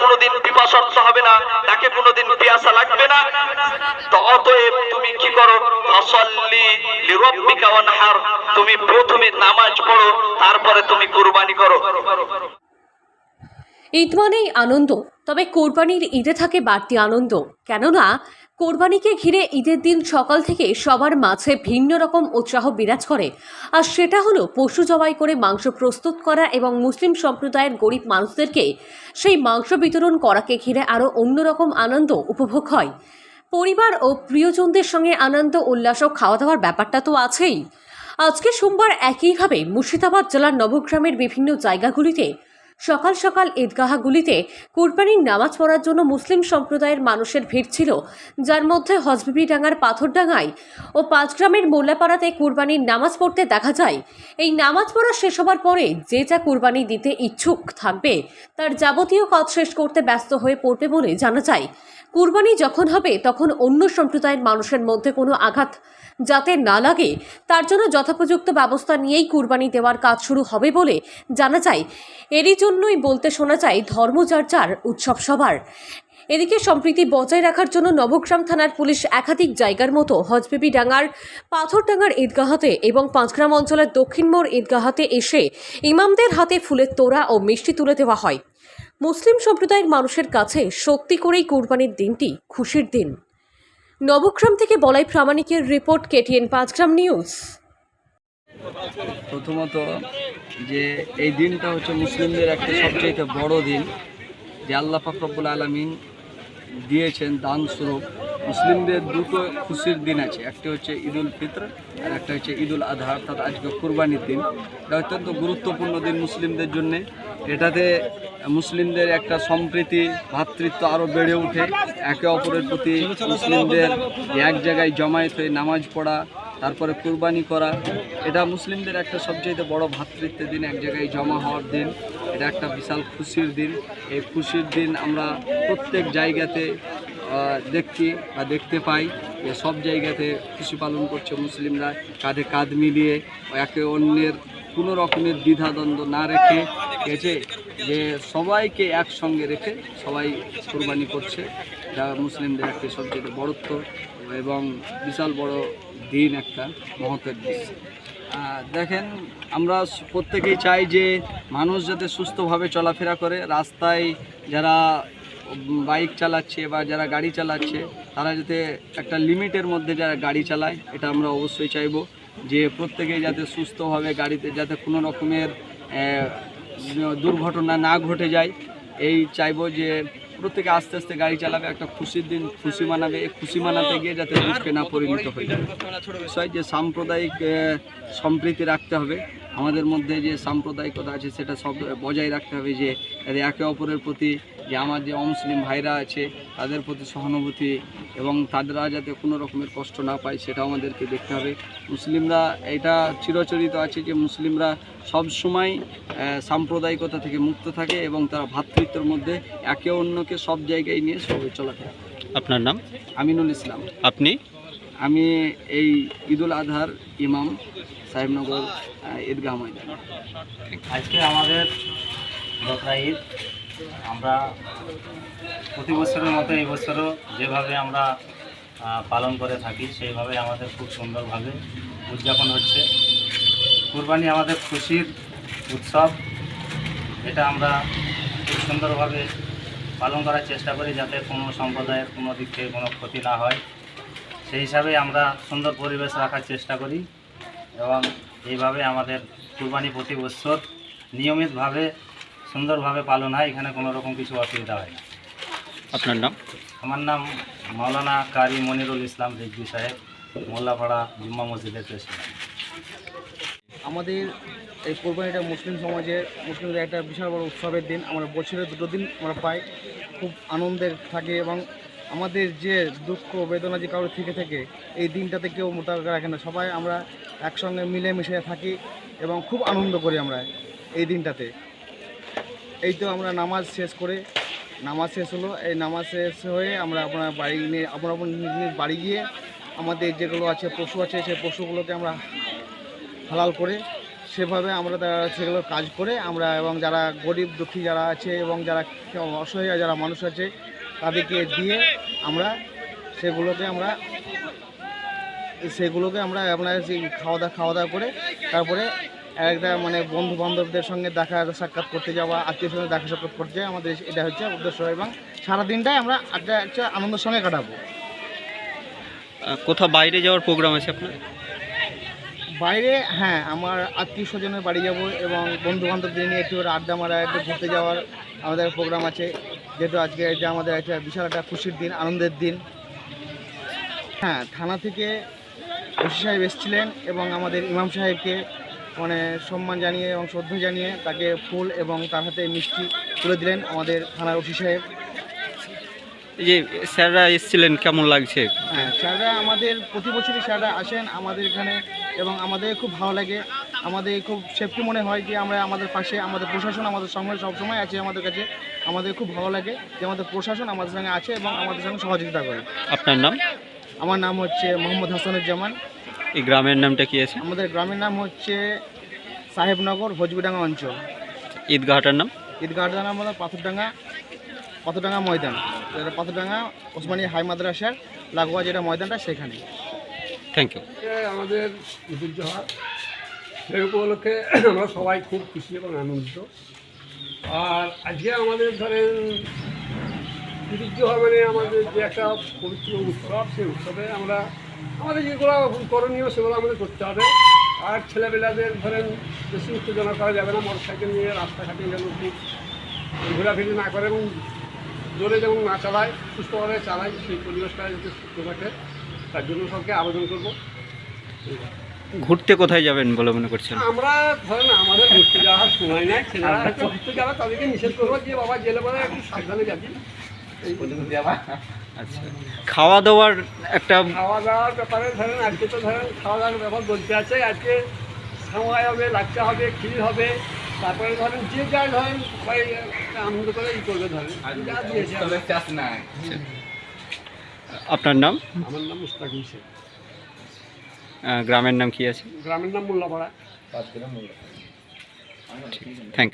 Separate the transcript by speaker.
Speaker 1: কোনোদিন হবে না, তাকে কোনোদিন পিয়াসা লাগবে না। তো অতএব তুমি কি করো? ফসল্লি লিরব্বিকা ওয়ানহার, তুমি প্রথমে নামাজ পড়ো, তারপরে তুমি কুরবানি করো।
Speaker 2: ঈদ মানেই আনন্দ, তবে কোরবানির ঈদে থাকে বাড়তি আনন্দ। কেননা কোরবানিকে ঘিরে ঈদের দিন সকাল থেকে সবার মাঝে ভিন্ন রকম উৎসাহ বিরাজ করে। আর সেটা হলো পশু জবাই করে মাংস প্রস্তুত করা এবং মুসলিম সম্প্রদায়ের গরিব মানুষদেরকে সেই মাংস বিতরণ করাকে ঘিরে আরও অন্যরকম আনন্দ উপভোগ হয়। পরিবার ও প্রিয়জনদের সঙ্গে আনন্দ, উল্লাস ও খাওয়া দাওয়ার ব্যাপারটা তো আছেই। আজকে সোমবার একইভাবে মুর্শিদাবাদ জেলার নবগ্রামের বিভিন্ন জায়গাগুলিতে সকাল সকাল ঈদগাহগুলিতে কুরবানির নামাজ পড়ার জন্য মুসলিম সম্প্রদায়ের মানুষের ভিড় ছিল, যার মধ্যে হজবিবিডাঙ্গার পাথরডাঙ্গায় ও পাঁচগ্রামের মোল্লাপাড়াতে কুরবানির নামাজ পড়তে দেখা যায়। এই নামাজ পড়া শেষ হবার পরে যে যা কুরবানি দিতে ইচ্ছুক থাকবে, তার যাবতীয় কাজ শেষ করতে ব্যস্ত হয়ে পড়বে বলে জানা যায়। কুরবানি যখন হবে, তখন অন্য সম্প্রদায়ের মানুষের মধ্যে কোনো আঘাত যাতে না লাগে, তার জন্য যথোপযুক্ত ব্যবস্থা নিয়েই কুরবানি দেওয়ার কাজ শুরু হবে বলে জানা যায়। এরই জন্যই বলতে শোনা যায় ধর্মচর্চার উৎসব সবার। এদিকে সম্প্রীতি বজায় রাখার জন্য নবগ্রাম থানার পুলিশ একাধিক জায়গার মতো হজবেবি ডাঙ্গার পাথরডাঙ্গার ঈদগাহাতে এবং পাঁচগ্রাম অঞ্চলের দক্ষিণ মোড় ঈদগাহাতে এসে ইমামদের হাতে ফুলের তোড়া ও মিষ্টি তুলে দেওয়া হয়। মুসলিম সম্প্রদায়ের মানুষের কাছে সত্যি করেই কুরবানির দিনটি খুশির দিন। নবগ্রাম থেকে বলাই প্রামাণিকের রিপোর্ট কেটিএন পাঁচগ্রাম নিউজ।
Speaker 3: প্রথমত যে এই দিনটা হচ্ছে মুসলিমদের একটা সবচেয়ে বড় দিন, যে আল্লাহ ফাকরবুল আলমিন দিয়েছেন দান স্বরূপ মুসলিমদের দুটো খুশির দিন আছে, একটা হচ্ছে ঈদুল ফিতর আর একটা হচ্ছে ঈদুল আধা, অর্থাৎ আজকে কুরবানির দিন। এটা অত্যন্ত গুরুত্বপূর্ণ দিন মুসলিমদের জন্যে। এটাতে মুসলিমদের একটা সম্প্রীতি ভ্রাতৃত্ব আরও বেড়ে ওঠে। একে অপরের প্রতি মুসলিমদের এক জায়গায় জমায়েত হয়ে নামাজ পড়া তারপরে কুরবানি করা। এটা মুসলিমদের একটা সবচেয়ে বড় ভ্রাতৃত্বের দিন, এক জায়গায় জমা হওয়ার দিন। এটা একটা বিশাল খুশির দিন। এই খুশির দিন আমরা প্রত্যেক জায়গাতে দেখছি বা দেখতে পাই যে সব জায়গাতে খুশি পালন করছে মুসলিমরা। কাঁধে কাঁধ মিলিয়ে একে অন্যের কোনো রকমের দ্বিধাদ্বন্দ্ব না রেখে গেছে যে সবাইকে একসঙ্গে রেখে সবাই কোরবানি করছে। যা মুসলিমদের একটা সবচেয়ে বড়ত্ব এবং বিশাল বড় দিন একটা মহতের দিন। দেখেন, আমরা প্রত্যেকেই চাই যে মানুষ যাতে সুস্থভাবে চলাফেরা করে। রাস্তায় যারা বাইক চালাচ্ছে বা যারা গাড়ি চালাচ্ছে, তারা যাতে একটা লিমিটের মধ্যে যারা গাড়ি চালায়, এটা আমরা অবশ্যই চাইব যে প্রত্যেকেই যাতে সুস্থভাবে গাড়িতে, যাতে কোনো রকমের দুর্ঘটনা না ঘটে যায়। এই চাইব যে প্রত্যেকে আস্তে আস্তে গাড়ি চালাবে, একটা খুশির দিন খুশি মানাবে, এই খুশি মানাতে গিয়ে যাতে দুঃখে না পরিণত হয়ে যায়। যে সাম্প্রদায়িক সম্প্রীতি রাখতে হবে। আমাদের মধ্যে যে সাম্প্রদায়িকতা আছে সেটা সব বজায় রাখতে হবে যে একে অপরের প্রতি যে আমার যে অমুসলিম ভাইরা আছে তাদের প্রতি সহানুভূতি এবং তাদেরা যাতে কোনো রকমের কষ্ট না পায় সেটা আমাদেরকে দেখতে হবে। মুসলিমরা এটা চিরচরিত আছে যে মুসলিমরা সব সময় সাম্প্রদায়িকতা থেকে মুক্ত থাকে এবং তারা ভ্রাতৃত্বের মধ্যে একে অন্যকে সব জায়গায় নিয়ে সবাই চলাফেরা।
Speaker 4: আপনার নাম?
Speaker 3: আমিনুল ইসলাম।
Speaker 4: আপনি?
Speaker 3: আমি এই ঈদুল আজহার ইমাম সাহেবনগর ঈদগাহ ময়দান।
Speaker 5: আজকে আমাদের বকরা ঈদ। আমরা প্রতি বছরের মতো এই বছরও যেভাবে আমরা পালন করে থাকি, সেইভাবে আমাদের খুব সুন্দরভাবে উদযাপন হচ্ছে। কুরবানি আমাদের খুশির উৎসব। এটা আমরা খুব সুন্দরভাবে পালন করার চেষ্টা করি যাতে কোনো সম্প্রদায়ের কোনো দিক থেকে কোনো ক্ষতি না হয়। সেই হিসাবে আমরা সুন্দর পরিবেশ রাখার চেষ্টা করি এবং এইভাবে আমাদের কুরবানি প্রতি বছর নিয়মিতভাবে সুন্দরভাবে পালন হয় এখানে কোনো রকম কিছু অসুবিধা হয় না।
Speaker 4: আপনার নাম?
Speaker 5: আমার নাম মাওলানা কারি মনিরুল ইসলাম রিজভি সাহেব মোল্লাপাড়া জুম্মা মসজিদের প্রেসিডেন্ট।
Speaker 6: আমাদের এই কোরবানিটা মুসলিম সমাজে মুসলিমদের একটা বিশাল বড় উৎসবের দিন। আমরা বছরে দুটো দিন আমরা পাই। খুব আনন্দের থাকে এবং আমাদের যে দুঃখ, বেদনা যে কারোর থেকে থেকে, এই দিনটাতে কেউ মোটামুটি রাখে না। সবাই আমরা একসঙ্গে মিলেমিশে থাকি এবং খুব আনন্দ করি আমরা এই দিনটাতে। এই তো আমরা নামাজ শেষ করে, নামাজ শেষ হলো। এই নামাজ শেষ হয়ে আমরা আপনার বাড়ি নিয়ে আপনার নিজ বাড়ি গিয়ে আমাদের যেগুলো আছে, পশু আছে, সেই পশুগুলোকে আমরা হালাল করে সেভাবে আমরা তারা সেগুলো কাজ করে আমরা এবং যারা গরিব, দুঃখী যারা আছে এবং যারা অসহায় যারা মানুষ আছে তাদেরকে দিয়ে আমরা সেগুলোকে আমরা সেগুলোকে আমরা আপনার খাওয়া দাওয়া খাওয়া দাওয়া করে তারপরে একটা মানে বন্ধু বান্ধবদের সঙ্গে দেখা, সাক্ষাৎ করতে যাওয়া, আত্মীয় সঙ্গে দেখা, সাক্ষাৎ করতে যাওয়া আমাদের এটা হচ্ছে উদ্দেশ্য এবং সারা দিনটাই আমরা একটা একটা আনন্দের সঙ্গে কাটাবো।
Speaker 4: কোথাও বাইরে যাওয়ার প্রোগ্রাম আছে আপনার?
Speaker 6: বাইরে হ্যাঁ আমার আত্মীয় স্বজনের বাড়ি যাব এবং বন্ধু বান্ধবদের নিয়ে একটু আড্ডা মারা, একটু ঘুরতে যাওয়ার আমাদের প্রোগ্রাম আছে। যেহেতু আজকে এটা আমাদের একটা বিশাল একটা খুশির দিন, আনন্দের দিন। হ্যাঁ থানা থেকে ওসি সাহেব এসেছিলেন এবং আমাদের ইমাম সাহেবকে মানে সম্মান জানিয়ে এবং শ্রদ্ধা জানিয়ে তাকে ফুল এবং তার হাতে মিষ্টি তুলে দিলেন আমাদের থানার ওসি সাহেব।
Speaker 4: যে স্যাররা এসেছিলেন কেমন লাগছে?
Speaker 6: হ্যাঁ স্যাররা আমাদের প্রতি বছরই স্যাররা আসেন আমাদের এখানে এবং আমাদের খুব ভালো লাগে। আমাদের খুব সেফটি মনে হয় যে আমরা আমাদের পাশে আমাদের প্রশাসন আমাদের সঙ্গে সবসময় আছে আমাদের কাছে। আমাদের খুব ভালো লাগে যে আমাদের প্রশাসন আমাদের সঙ্গে আছে এবং আমাদের সঙ্গে সহযোগিতা করে।
Speaker 4: আপনার নাম?
Speaker 6: আমার নাম হচ্ছে মোহাম্মদ হাসানুজ্জামান।
Speaker 4: এই গ্রামের নামটা কি আছে?
Speaker 6: আমাদের গ্রামের নাম হচ্ছে সাহেবনগর ভোজবিডাঙ্গা অঞ্চল।
Speaker 4: ঈদগাহটার নাম?
Speaker 6: ঈদগাহটার নাম হলো পাথরডাঙ্গা। পাথরডাঙ্গা ময়দান। এটা পাথরডাঙ্গা ওসমানী হাই মাদ্রাসার লাগোয়া যেটা ময়দানটা সেখানে।
Speaker 4: থ্যাংক ইউ
Speaker 7: আমাদের ঈদুল জোহা সেই উপলক্ষে আমরা সবাই খুব খুশি এবং আনন্দিত। আর আজকে আমাদের ধরেন ঈদুল মানে আমাদের যে একটা পবিত্র উৎসব সেই উৎসবে আমরা আমাদের যেগুলো করণীয় সেগুলো আমাদের করতে হবে। আর ছেলেবেলাদের ধরেন বেশি উত্তেজনা করা যাবে না মোটর সাইকেল নিয়ে রাস্তাঘাটে যেন খুব ঘোরাফিরি না করে এবং জোরে যেমন না চালায় সুস্থভাবে চালায় সেই পরিবেশটা যাতে সুস্থ থাকে তার জন্য সবকে আবেদন করব।
Speaker 4: ঘুরতে কোথায় যাবেন বলে মনে করছেন?
Speaker 7: আমরা ধরেন আমাদের ঘুরতে যাওয়ার সময় নাই ছেলেরা ঘুরতে যাবে তাদেরকে নিষেধ করব যে বাবা জেলে বলে একটু সাবধানে যাবি। এই
Speaker 4: আচ্ছা। খাওয়া দাওয়ার একটা
Speaker 7: খাওয়া দাওয়ার ব্যাপারে ধরেন আজকে তো ধরেন খাওয়া দাওয়ার ব্যাপার বলতে আছে আজকে সময় হবে লাচ্চা হবে ক্ষীর হবে তারপরে ধরেন যে যা ধরেন সবাই আনন্দ করে ই করবে ধরেন। যা দিয়েছে
Speaker 4: আপনার নাম?
Speaker 7: আমার নাম মুস্তাক শেখ
Speaker 4: গ্রামের নাম কি আছে?
Speaker 7: গ্রামের নাম মোল্লাপাড়া।
Speaker 4: থ্যাংক